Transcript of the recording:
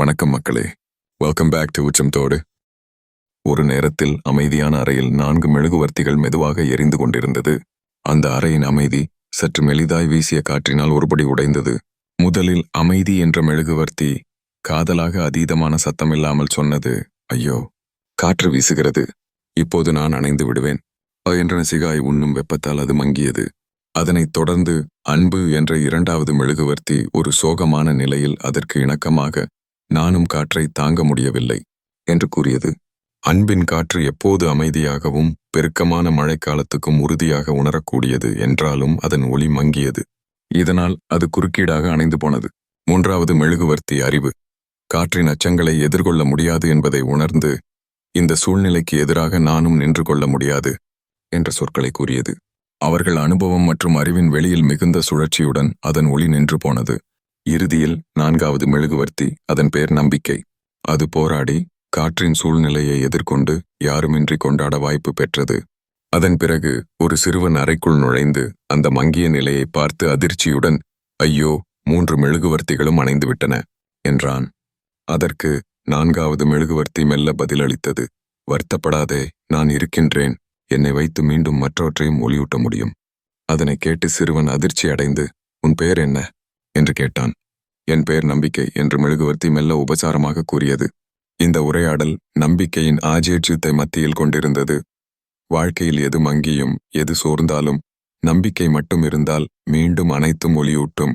வணக்கம் மக்களே. Welcome back to உச்சம் தோடு. ஒரு நேரத்தில் அமைதியான அறையில் நான்கு மெழுகுவர்த்திகள் மெதுவாக எரிந்து கொண்டிருந்தது. அந்த அறையின் அமைதி சற்று மெலிதாய் வீசிய காற்றினால் ஒருபடி உடைந்தது. முதலில் அமைதி என்ற மெழுகுவர்த்தி காதலாக அதீதமான சத்தமில்லாமல் சொன்னது ஐயோ காற்று வீசுகிறது. இப்போது நான் அணைந்து விடுவேன். என்ற சிகாய் உண்ணும் வெப்பத்தால் அது மங்கியது. அதனைத் தொடர்ந்து அன்பு என்ற இரண்டாவது மெழுகுவர்த்தி ஒரு சோகமான நிலையில் அதற்கு இணக்கமாக நானும் காற்றை தாங்க முடியவில்லை என்று கூறியது. அன்பின் காற்று எப்போது அமைதியாகவும் பெருக்கமான மழைக்காலத்துக்கும் உறுதியாக உணரக்கூடியது என்றாலும் அதன் ஒளி மங்கியது. இதனால் அது குறுக்கீடாக அணைந்து போனது. மூன்றாவது மெழுகுவர்த்தி அறிவு. காற்றின் அச்சங்களை எதிர்கொள்ள முடியாது என்பதை உணர்ந்து இந்த சூழ்நிலைக்கு எதிராக நானும் நின்று கொள்ள முடியாது என்ற சொற்களை கூறியது. அவர்கள் அனுபவம் மற்றும் அறிவின் வெளியில் மிகுந்த சுழற்சியுடன் அதன் ஒளி நின்று போனது. இறுதியில் நான்காவது மெழுகுவர்த்தி அதன் பேர் நம்பிக்கை. அது போராடி காற்றின் சூழ்நிலையை எதிர்கொண்டு யாருமின்றி கொண்டாட வாய்ப்பு பெற்றது. அதன் பிறகு ஒரு சிறுவன் அறைக்குள் நுழைந்து அந்த மங்கிய நிலையை பார்த்து அதிர்ச்சியுடன் ஐயோ மூன்று மெழுகுவர்த்திகளும் அணைந்துவிட்டன என்றான். அதற்கு நான்காவது மெழுகுவர்த்தி மெல்ல பதிலளித்தது வருத்தப்படாதே நான் இருக்கின்றேன். என்னை வைத்து மீண்டும் மற்றவற்றையும் ஒளியூட்ட முடியும். அதனை கேட்டு சிறுவன் அதிர்ச்சி அடைந்து உன் பெயர் என்ன? என்று கேட்டான். என் பெயர் நம்பிக்கை என்று மெழுகுவர்த்தி மெல்ல உபசாரமாக கூறியது. இந்த உரையாடல் நம்பிக்கையின் ஆஜேட்சியத்தை மத்தியில் கொண்டிருந்தது. வாழ்க்கையில் எது மங்கியும் எது சோர்ந்தாலும் நம்பிக்கை மட்டும் இருந்தால் மீண்டும் அனைத்தும் ஒளியூட்டும்.